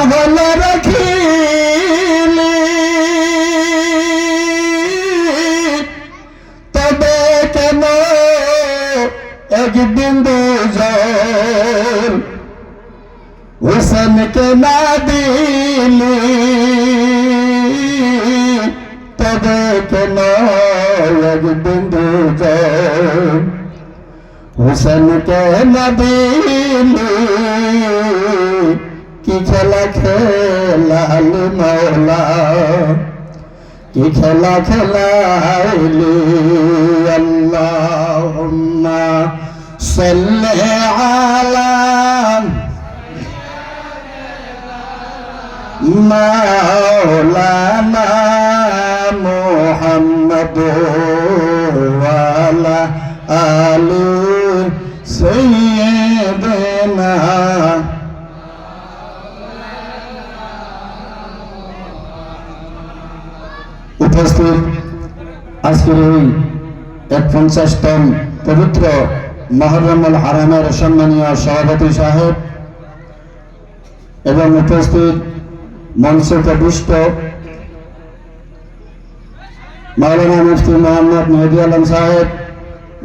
তাহলে রাখিলি। তবে কেন এক বিন্দু জল হুসেনকে না দিলি? তবে কেন এক বিন্দু জল হুসেনকে না দিলি? কি খেলা খেলালি মৌলা কি খেলা খেলাইলি আল্লাহুম্মা সাল্লি আলা মাওলানা মুহাম্মদ ওয়ালা আলি সাইয়্যিদিনা উপস্থিত। আজকের এই এক পঞ্চাশতম পবিত্র মহরমুল হারামের সম্মানীয় সভাপতি সাহেব এবং উপস্থিত মঞ্চে প্রবিষ্ট মাওলানা মুফতি মোহাম্মদ মেহদি আলম সাহেব,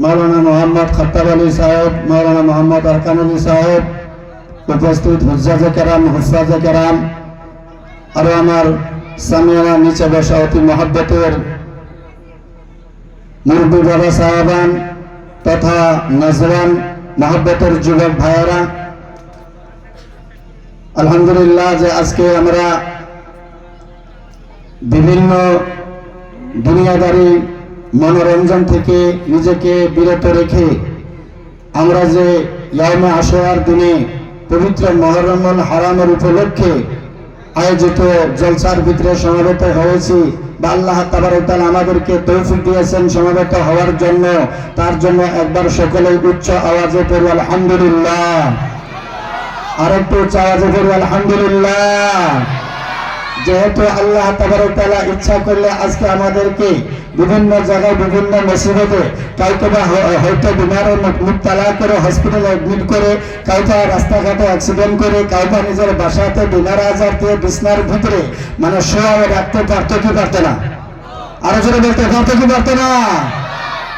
মাওলানা মোহাম্মদ খত্তাব আলী সাহেব, মাওলানা মোহাম্মদ আরকান আলী সাহেব, উপস্থিত হুজ্জাজে কেরাম হুসাজে কেরাম, আরও আমার সামিয়ানা নিচে বসা অতি মহাব্বতের মুরব্বী বাবা সাহেবান তথা নজরান মহাব্বতের যুবক ভাইয়েরা, আলহামদুলিল্লাহ যে আজকে আমরা বিভিন্ন দুনিয়াদারি মনোরঞ্জন থেকে নিজেকে বিরত রেখে আমরা যে ইয়ামে আশোয়ার দিনে পবিত্র মহরমুল হারামের উপলক্ষে আয়োজিত জলসার ভিতরে সমবেত হয়েছি বা আল্লাহ তাবারকাল আমাদেরকে তৌফিক দিয়েছেন সমবেত হওয়ার জন্য। তার জন্য একবার সকলে উচ্চ আওয়াজে পড়ু আলহামদুলিল্লাহ। আরেকটু উচ্চ আওয়াজে পড়ু আলহামদুলিল্লাহ। যেহেতু আল্লাহ তাবারকালা ইচ্ছা করলে আজকে আমাদেরকে বিভিন্ন জায়গায় বিভিন্ন মুসিবতে কাউকে বা হয়তো বিমারে মুক্তালা করে হসপিটালে অ্যাডমিট করে, কাউকে রাস্তাঘাটে অ্যাক্সিডেন্ট করে, কাউকে নিজের বাসাতে বিমার আজার দিয়ে বিছনার ভিতরে মানে শোয়া রাখতে পারতো কি পারতো না? আরও জোরে বলতে পারতো কি পারতো না?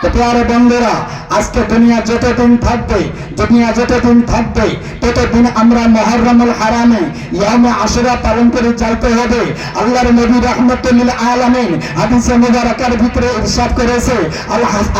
তো প্রিয় বন্ধুরা, আজকে দুনিয়া যতদিন থাকবে, দুনিয়া যতদিন থাকবে ততদিন আমরা মহরমুল হারামে ইয়ামে আশুরা পালন করে যাইতে হবে। আল্লাহর নবী রহমতুল্লিল আলামিন হাদিসে মুবারাকার ভিতরে ইরশাদ করেছে,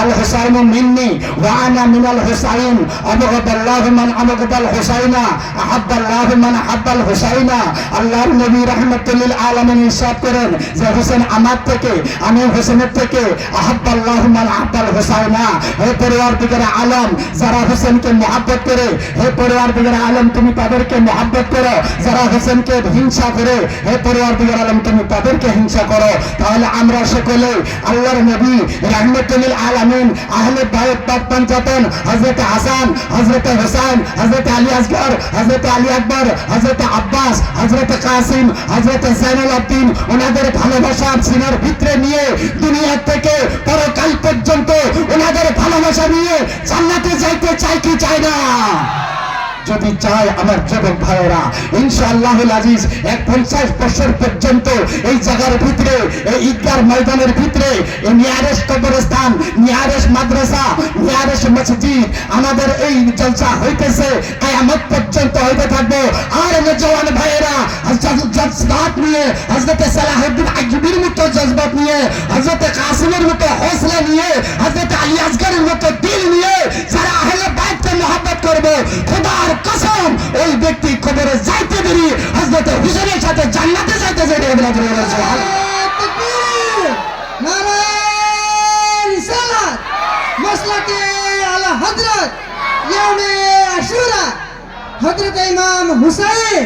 আল হুসাইন মিন্নি ওয়া আনা মিনাল হুসাইন আবগাদাল্লাহু মান আবগাদাল হুসাইনা আহাব্বাল্লাহু মান আহাব্বাল হুসাইনা। আল্লাহর নবী রহমতুল্লিল আলামিন ইরশাদ করেন যে, হোসেন আমার থেকে, আমি হোসেনের থেকে আহাব্বাল্লাহু মান আহাব্বাল হুসাইনা, হে পরিবার দিকের আলম, যারা হোসেনকে মহাব্বত করে, হে পরিবার দিকের আলম, তুমি তাদেরকে মহাব্বত করো। যারা হোসেনকে হিংসা করে, হে পরিবার দিকের আলম, তুমি তাদেরকে হিংসা করো। তাহলে আমরা সকলে আল্লাহর নবী রহমতুল্লিল আলামিন, আহলে বাইত পাক পঞ্চাতন হযরত হাসান, হযরত হুসাইন, হযরত আলী আসগর, হযরত আলী আকবর, হযরত আব্বাস, হযরত কাসিম, হযরত জাইনুল আবদিন, ওনাদের ভালোবাসা সিনার ভিতরে নিয়ে দুনিয়া থেকে পরকাল পর্যন্ত ওনাদের ভালোবাসা নিয়ে জান্নাতে যাইতে চাই কি চাই না? যদি চায় আমার যুবক ভাইয়েরা। ইনশাআল্লাহ আজিজ এক পঞ্চাশ বছর পর্যন্ত এই জায়গার ভিতরে, এই ঈদগার ময়দানের ভিতরে, এই নিয়ারেস্ট কবরস্থান নিয়ারেস্ট মাদ্রাসা নিয়ারেস্ট মসজিদ, আমাদের এই জলসা হইতেছে, কিয়ামত পর্যন্ত হইতে থাকব। আর নজওয়ান ভাইয়েরা জজবাত নিয়ে, হযরত সালাহুদ্দিন আইয়ুবীর মতো জজবাত নিয়ে, হযরত কাসিমের মতো হৌসলা নিয়ে, হযরত আলী মতো দিল নিয়ে, যারা আহলে মহাবত করবে। খোদার কসম, এই ব্যক্তি কবরে যাইতে দেরি। হজরত হুসেনের সাথে জান্নাতে যাইতে যাইতে মসলাকে আলা হজরত ইয়মে আশুরা। হজরত ইমাম হুসাইন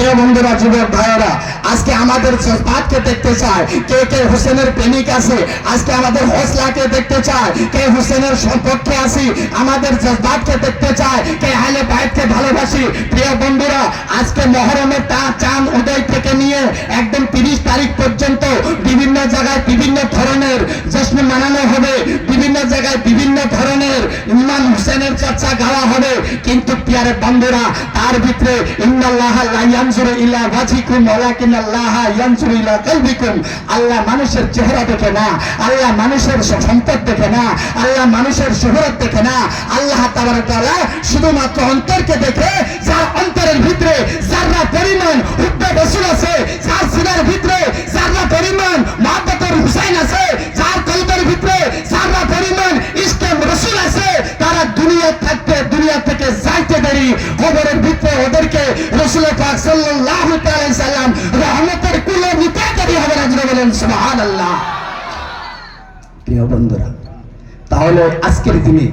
প্রিয় বন্ধুরা, যুবক ভাইয়েরা, আজকে আমাদের জজবাতকে দেখতে চায় কে কে হোসেনের প্রেমিক আছে? আজকে আমাদের হসলাকে দেখতে চায় কে হোসেনের সম্পর্কে আছি? আমাদের জজবাতকে দেখতে চায় কে হালে বাইতকে ভালোবাসি? প্রিয় বন্ধুরা, আজকে মহরমের কিন্তু বন্ধুরা, তার ভিতরে আল্লাহ মানুষের চেহারা দেখে না, আল্লাহ মানুষের সম্পদ দেখে না, আল্লাহ মানুষের শহরত দেখে না। আল্লাহ তাআলা শুধুমাত্র অন্তরকে দেখে, যার অন্তরের ভিতরে যারা পরিমাণ বন্ধুরা। তাহলে আজকের দিনে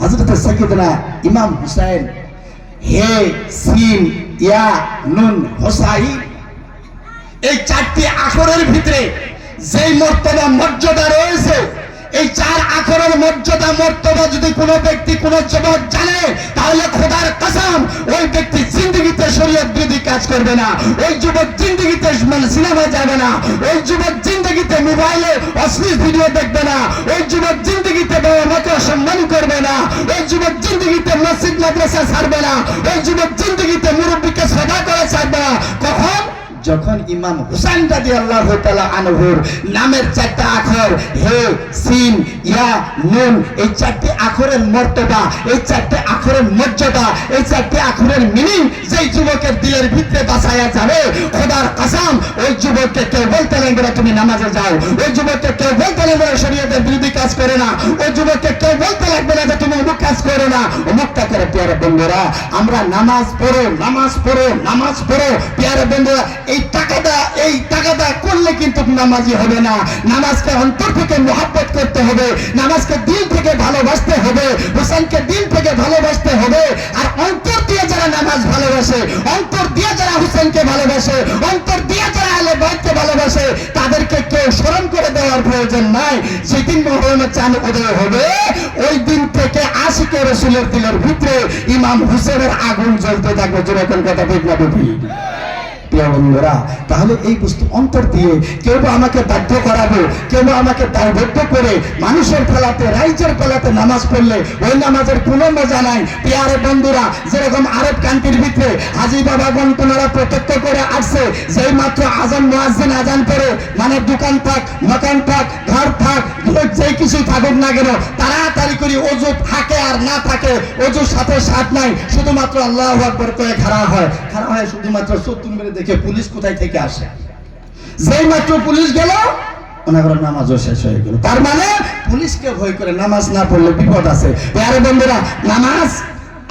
হযরত সাইয়্যিদনা ইমাম হুসাইন, হে সিন, ইয়া, নুন হোসাই এই চারটি আখরের ভিতরে যেই মর্তবা মর্যাদা রয়েছে এই চার আখরের মর্যাদা, মর্তবা যদি কোনো ব্যক্তি কোনো যুবক জানে, তাহলে খোদার কসম, ওই ব্যক্তি জিন্দগিতে শরীয়ত বিরোধী কাজ করবে না। ওই যুবক জিন্দগিতে মানে সিনেমা যাবে না। ওই যুবক জিন্দগিতে মোবাইলে অশ্লীল ভিডিও দেখবে না। ওই যুবক জিন্দগিতে বাবা মাকে অসম্মান করবে না। ওই যুবক জিন্দগিতে মসজিদ, মাদ্রাসা ছাড়বে না। ওই যুবক জিন্দগিতে মুরব্বীকে সদা করে ছাড়বে না। কখন? যখন ইমাম হুসাইন রাজি আল্লাহ আনহুর নামের চারটা আখর, হে, সিন, ইয়া, নুন, এই চারটি আখরের মর্তবা, এই চারটি আখরের মর্যাদা, এই চারটি আখরের মিনিং যেই যুবকের দিলের ভিতরে বাসায়া যাবে, খোদার কাসাম, ওই যুবককে কেউ বলতে লাগবে না তুমি নামাজে যাও। ওই যুবককে কেউ বলতে লাগবে না শরীয়তের বিরোধী কাজ করে না। ওই যুবককে কেউ বলতে লাগবে না যে তুমি অমুক কাজ করো না। অমুকটা করে পেয়ারে বন্ধুরা, আমরা নামাজ পড়ো নামাজ পড়ো নামাজ পড়ো পেয়ারে বন্ধুরা এই টাকাটা এই টাকাটা করলে কিন্তু নামাজি হবে না। নামাজকে অন্তর থেকে মহাব্বত করতে হবে, নামাজকে দিল থেকে ভালোবাসতে হবে, হোসেনকে দিল থেকে ভালোবাসতে হবে, আর অন্তর দিয়ে যারা নামাজ ভালোবাসে, অন্তর দিয়ে যারা হোসেনকে ভালোবাসে, অন্তর দিয়ে যারা আলে বাইতকে ভালোবাসে, তাদেরকে কেউ স্মরণ করে দেওয়ার প্রয়োজন নাই। সেদিন মহরমের চান উদয় হবে, ওই দিন থেকে আশিকে রসুলের দিলের ভিতরে ইমাম হুসেনের আগুন জ্বলতে থাকবে। যেরকম কথা ঠিক না প্রিয় বন্ধুরা তাহলে এই বস্তু অন্তর দিয়ে কেউ আমাকে বাধ্য করাবে, কেউ আমাকে দায়বদ্ধ করে মানুষের ফেলাতে রাইজের ফেলাতে নামাজ পড়লে ওই নামাজের কোনো মজা নাই। পেয়ারে বন্ধুরা, যেরকম আরব কান্তির ভিতরে হাজি বাবাগণ তোমরা প্রত্যক্ষ করে আসছে যেই মাত্র আজান মুয়াজ্জিন আজান করে মানে দোকান থাক, মকান থাক ঘর থাক যে কিছু থাকুক না কেন, তাড়াতাড়ি করে, অজু থাকে আর না থাকে, অজুর সাথে সাথ নাই, শুধুমাত্র আল্লাহ আকবর করে খাড়া হয়। খাড়া হয় শুধুমাত্র সত্তর মেরে দেখে পুলিশ কোথায় থেকে আসে। যেই মাত্র পুলিশ গেল, ওনার নামাজও শেষ হয়ে গেল। তার মানে পুলিশকে ভয় করে নামাজ না পড়লে বিপদ আছে। আরে বন্ধুরা, নামাজ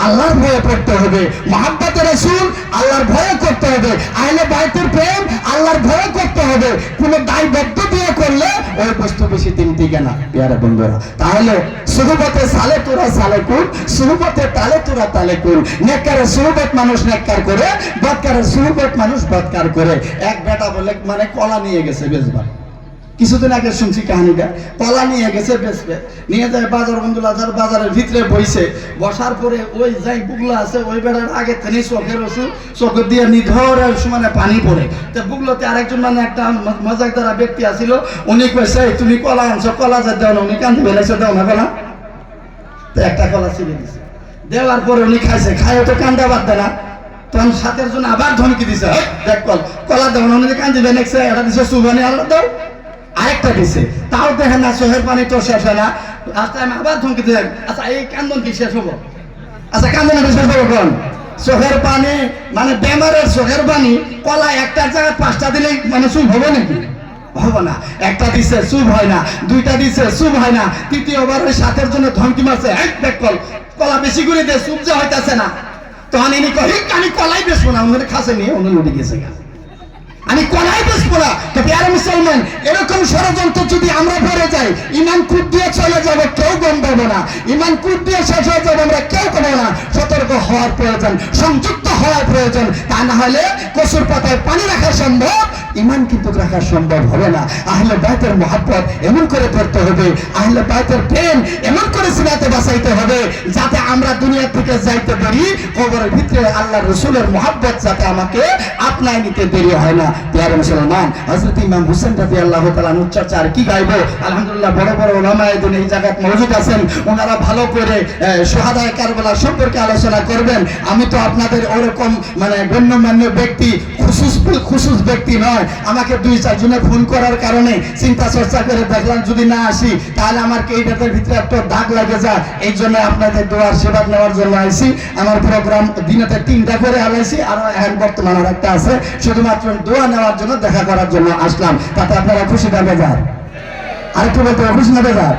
আল্লাহর ভয়ে পড়তে হবে। মহাব্বতে রসুল আল্লাহর ভয়ে করতে হবে। আইলে বাইতের প্রেম আল্লাহর ভয়ে করতে হবে। কোনো দায়বদ্ধ দিয়ে করলে ওই বস্তু বেশি দিন টিকে না পেয়ারে বন্ধুরা। তাহলে সুহবতে সালে তোরা সালে কুল, সুহবতে তালে তোরা তালে কুল। নেককারে সুহবত মানুষ নেককার করে বদকারে সুহবত মানুষ বদকার করে। এক বেটা বলে মানে কলা নিয়ে গেছে বেজবার। কিছুদিন আগে শুনছি কাহিনীটা। কলা নিয়ে গেছে বেচবে। নিয়ে যায় বাজার বন্ধুলা যার বাজারের ভিতরে বইছে। বসার পরে ওই যাই বুগলা আছে ওই বেড়ার আগে থেকে চোখের ওষুধ চোখ দিয়ে নিধর সমানে পানি পড়ে। তো বুগলোতে আরেকজন মানে একটা মজাক দ্বারা ব্যক্তি আছিল। উনি "এই তুমি কলা আনছো কলা যা দেও না উনি কান্দি বেলাইছে দেও না কলা। তো একটা কলা ছিঁড়ে দিছে। দেওয়ার পরে উনি খাইছে। খায় তো কান্দা বাদ দেয় না তখন সাথের জন্য আবার ধমকি দিছে "হেই, দেখ কল কলা দেও না উনি কান্দি বেনেছে এটা দিছে সুবানি আল্লাহ দাও। আরেকটা দিছে। তাও দেখে না, চোখের পানি তো শেষ হয় না। লাস্ট টাইম আবার ধমকি দিছে আচ্ছা এই কান্দন কি শেষ হব? আচ্ছা কান্দন কি শেষ হব কোন? চোখের পানি মানে বেমারের চোখের পানি, কলা একটার জায়গায় পাঁচটা দিলে মানে চুপ হবে নাকি? হবে না। একটা দিছে, চুপ হয় না। দুইটা দিছে, চুপ হয় না। তৃতীয়বার ওই সাথের জন্য ধমকি মারছে। এক দেখ কল, কলা বেশি করে দে, চুপ যে হইতাছে না। তখন ইনি কহি আমি কলাই বেসবো না। উনি খাসে নিয়ে উনি লুটে গেছে গা। আমি কলাই বেসবো না তো মুসলমান, এরকম ষড়যন্ত্র যদি আমরা ভরে যাই, ইমান কুট দিয়ে চলে যাবে, কেউ গম পাবো না। ইমান কুট দিয়ে শেষ হয়ে যাবে, আমরা কেউ পাবো না। সতর্ক হওয়ার প্রয়োজন, সংযুক্ত হওয়ার প্রয়োজন। তা না হলে কসুর পাতায় পানি রাখা সম্ভব ইমান কিন্তু রাখা সম্ভব হবে না। আহলে বাইতের মহাব্বত এমন করে করতে হবে, আহলে বাইতের প্রেম এমন করে সিনাতে বাঁচাইতে হবে, যাতে আমরা দুনিয়া থেকে যাইতে পারি, কবরের ভিতরে আল্লাহ রসুলের মহাব্বত যাতে আমাকে আপনায় নিতে দেরি হয় না। পেয়ারে মুসলমান হজরত ইমাম হুসেন রাজি আল্লাহ তালান উচ্চারচা আর কি গাইবো? আলহামদুলিল্লাহ, বড় বড় ওলামায় এই জায়গায় মজুদ আছেন। ওনারা ভালো করে সোহাদায় কারবেলা সম্পর্কে আলোচনা করবেন। আমি তো আপনাদের ওরকম মানে গণ্যমান্য ব্যক্তি খুশুস খুশুস ব্যক্তি নয়। আমাকে দুই চারজনে ফোন করার কারণে চিন্তা চর্চা করে দেখলাম, যদি না আসি, তাহলে আমার কেইটাদের ভিতরে একটা দাগ লাগে যায়। এই জন্য আপনাদের দোয়ার সেবা নেওয়ার জন্য আইছি। আমার প্রোগ্রাম দিনেতে তিনটা করে আলাইছি আর এখন বর্তমান আর একটা আছে। শুধুমাত্র দোয়া নেওয়ার জন্য দেখা করার জন্য আসলাম। তাতে আপনারা খুশি না বেজার? আর একটু বলতে খুশি না বেজার?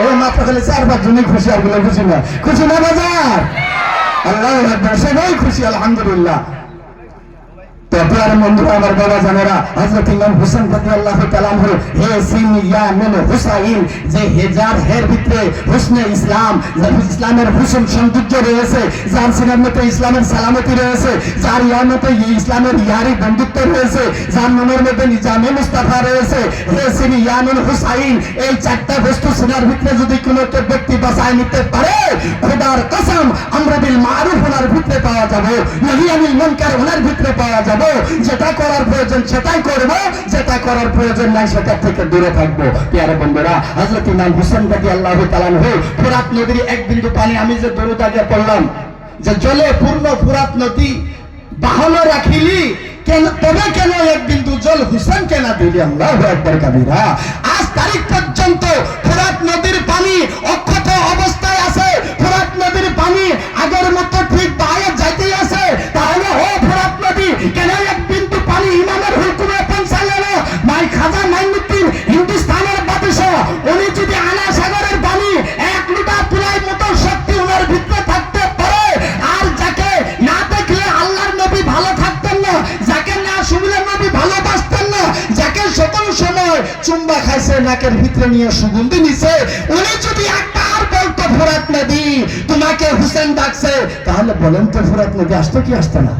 ও মাত্র খালি চার, পাঁচ জনই খুশি, আরগুলো খুশি না। খুশি না বেজার? আল্লাহ সবাই খুশি, আলহামদুলিল্লাহ। তো প্রিয় বন্ধুরা আমার বাবা জানেরা, হযরত ইমাম হোসেন রাদিয়াল্লাহু তাআলা আনহু, হে সিনিয়া মিন হুসাইন, যে হেজার হের ভিতরে হুসনে ইসলাম ইসলামের হুসন সৌন্দর্য রয়েছে, যার সিনার মধ্যে ইসলামের সালামতি রয়েছে, যার ইয়ার মধ্যে ইসলামের ইয়ারি বন্ধুত্ব রয়েছে, যার মনের মধ্যে নিজামে মুস্তাফা রয়েছে, হে সিনিয়া মিন হুসাইন, এই চারটা বস্তু সিনার ভিতরে যদি কোনো ব্যক্তি বাঁচায় নিতে পারে, খোদার কসম আমরা মারুফ ওনার ভিতরে পাওয়া যাবে নহি আনিল ওনার ভিতরে পাওয়া যাবে। যেটা করার প্রয়োজন সেটাই করব, যেটা করার প্রয়োজন নাই সেটা থেকে দূরে থাকব। প্রিয় বন্ধুরা, হযরত ইমাম হুসেন হোসেন রাদিয়াল্লাহু তাআলা আনহু ফোরাত নদীর এক বিন্দু পানি আমি যে দরুদ আগে পড়লাম, যে জলে পূর্ণ ফুরাত নদী বাহন রাখিলি, কেন, তবে কেন এক বিন্দু জল হুসেন কেন দিলি? আল্লাহু আকবার কাবীরা। আজ তারিখ পর্যন্ত ফুরাত নদীর পানি অক্ষত অবস্থায় আছে। ফুরাত নদীর পানি আগের মতো চুম্বা খাইছে, নাকের ভিতরে নিয়ে সুগন্ধি নিছে। উনি যদি একবার বলতো, ফোরাত নদী তোমাকে হুসেন ডাকছে তাহলে বলেন তো, ফোরাত নদী আসতো কি আসতো না?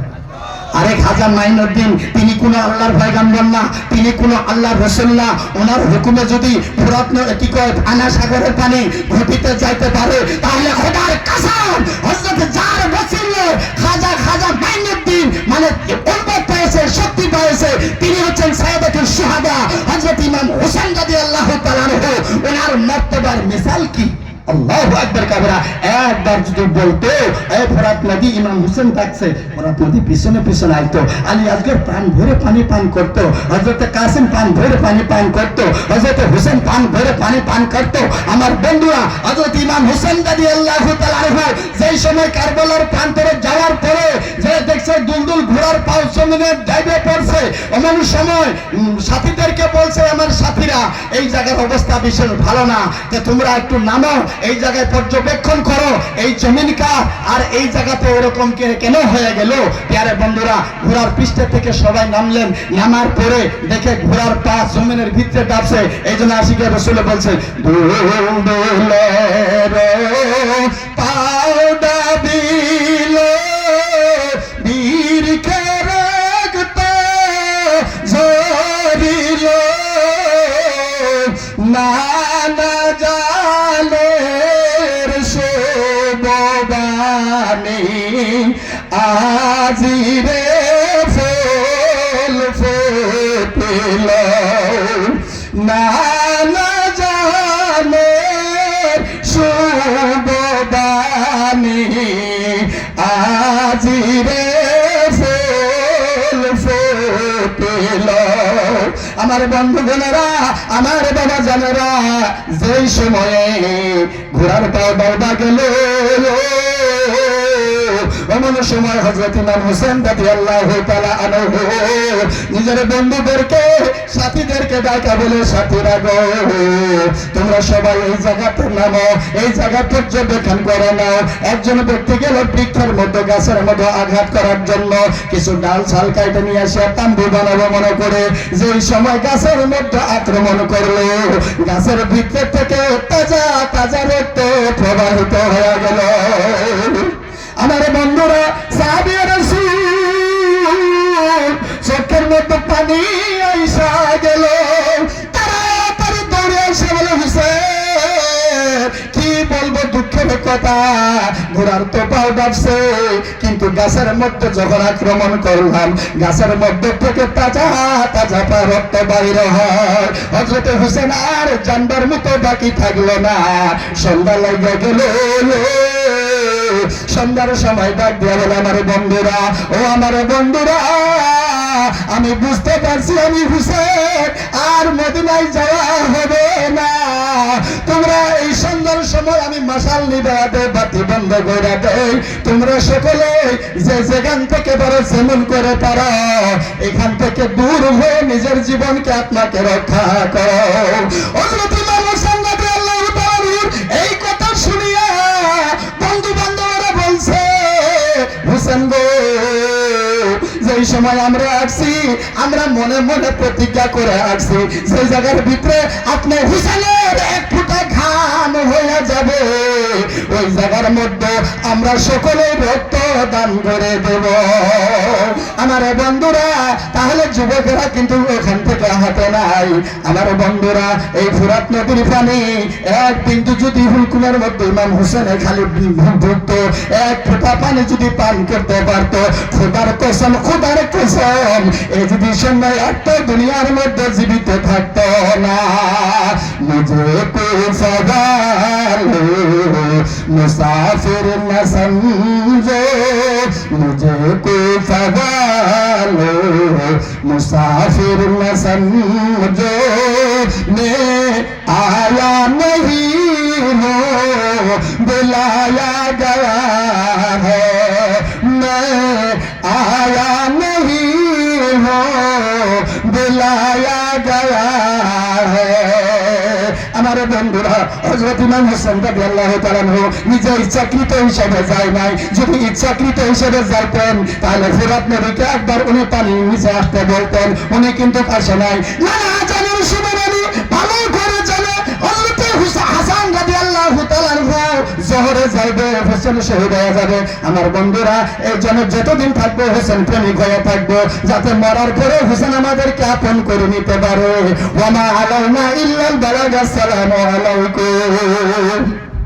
আরেক হাজার মাইনুদ্দিন, তিনি কোন আল্লাহর পয়গাম্বর না, তিনি কোন আল্লাহর রসুল না। ওনার হুকুমে যদি পুরাতন কি কয় আনা সাগরের পানি ঘটিতে যাইতে পারে তাহলে খোদার কাসাম, হযরত যার বসিলে, খাজা খাজা মাইনুদ্দিন মানে অনুভব পেয়েছে, শক্তি পেয়েছে, তিনি হচ্ছেন সাইয়েদাতুল শুহাদা। হযরত ইমাম হোসেন রাদিয়াল্লাহু তাআলা আনহু ওনার মর্তবার মিসাল কি? আল্লাহু কাবরা। একবার ভরে পানি ভরে আমার বন্ধুরা, হযরত ইমাম হোসেন তাআলা আনহু, যেই সময় কারবালার প্রান্তরে যাওয়ার পরে যে দেখছে দুলদুল ঘোড়ার পাও জমিনে ডাইবে পড়ছে, এমন সময় সাথীদেরকে বলছে, আমার সাথীরা, এই জায়গার অবস্থা বিশেষ ভালো না। যে তোমরা একটু নামো এই জায়গায় পর্যবেক্ষণ করো, এই জমিন কার, আর এই জায়গাতে এরকম কে কেন হয়ে গেল? প্যারে বন্ধুরা, ঘোড়ার পৃষ্ঠে থেকে সবাই নামলেন, নামার পরে দেখে ঘোড়ার পা জমিনের ভিতরে ডাবছে এই জন্য আশিকে রসুলে বলছে আমার বাবা জানেরা যেই সময়ে ঘোড়ার পাও বাবা গেল এমন সময় হজরত ইমাম হোসেন দাদি আল্লাহ নিজের বন্ধুদেরকে, সাথীদেরকে ডাকা বলে, সাথীরা গো, তোমরা সবাই এই জায়গাতে নামো, এই জায়গা পর্যবেক্ষণ করে নাও একজন ব্যক্তি গেল বৃক্ষের মধ্যে, গাছের মধ্যে আঘাত করার জন্য কিছু ডাল ছাল কাইটে নিয়ে আসে তাম্বু বানাবো মনে করে। যেই সময় গাছের মধ্যে আক্রমণ করল, গাছের ভিতর থেকে তাজা তাজা রক্ত প্রবাহিত হয়ে গেল। আমার বন্ধুরা চোখের মতো পানি আইসা গেল। বলে কি বলব ঘোড়ার কিন্তু গাছের মধ্যে আক্রমণ গাছের মধ্যে থেকে তাজা তাজা পা রক্ত বাইরে হয়। হজরতে হুসেন আর জানবার মতো বাকি থাকল না। সন্ধ্যা লাগে গেল। সন্ধ্যার সময় ডাক দিয়া বলে, আমার বন্ধুরা, ও আমার বন্ধুরা, আমি বুঝতে পারছি আমি হুসেন, আর মদিনায় যাওয়া হবে না। তোমরা এই সন্ধ্যার সময় আমি মশাল নিবে বাতি বন্ধ করে দেই। তোমরা সকলে যে যেখান থেকে বড় যেমন করে পারো, এখান থেকে দূর হয়ে নিজের জীবনকে আপনাকে রক্ষা করো। হোসেন গো যেই সময় আমরা আসছি, আমরা মনে মনে প্রতিজ্ঞা করে আসছি। সেই জায়গার ভিতরে আপনার হুসেনের এক জায়গার মধ্যে আমরা সকলে রক্ত দান করে দেব। আমার বন্ধুরা, তাহলে যুবকেরা কিন্তু ওখান থেকে হাতে নাই। আমার বন্ধুরা, এই ফুরাত নদীর পানি এক বিন্দু যদি হুলকুমের মধ্যে ইমাম হোসেনের খালি ঢুকতো এক ফোঁটা পানি যদি পান করতে পারতো, খোদার কসম খোদার কসম এই যদি সময় একটা দুনিয়ার মধ্যে জীবিত থাকতো না। যেতে সদালো মুসাফির না সমঝো মুঝে কো সদালো মুসাফির না সমঝো আয়া নহী হো বুলায়া বন্ধুরা হজরত ইমাম হোসেন রাজি আল্লাহ তালানহু নিজে ইচ্ছাকৃত হিসেবে যায় নাই। যদি ইচ্ছাকৃত হিসেবে যাইতেন, তাহলে ফেরত নদীকে একবার উনি পানি নিচে আসতে বলতেন, উনি কিন্তু আসে নাই। না জানেন শুনে ভালো আমার বন্ধুরা, এই যতদিন থাকব, হোসেন প্রেমিক হয়ে থাকব, যাতে মরার পরে হোসেন আমাদেরকে আপন করে নিতে পারে। ওমা আলাইনা ইল্লাল বালাগ আসসালামু আলাইকুম।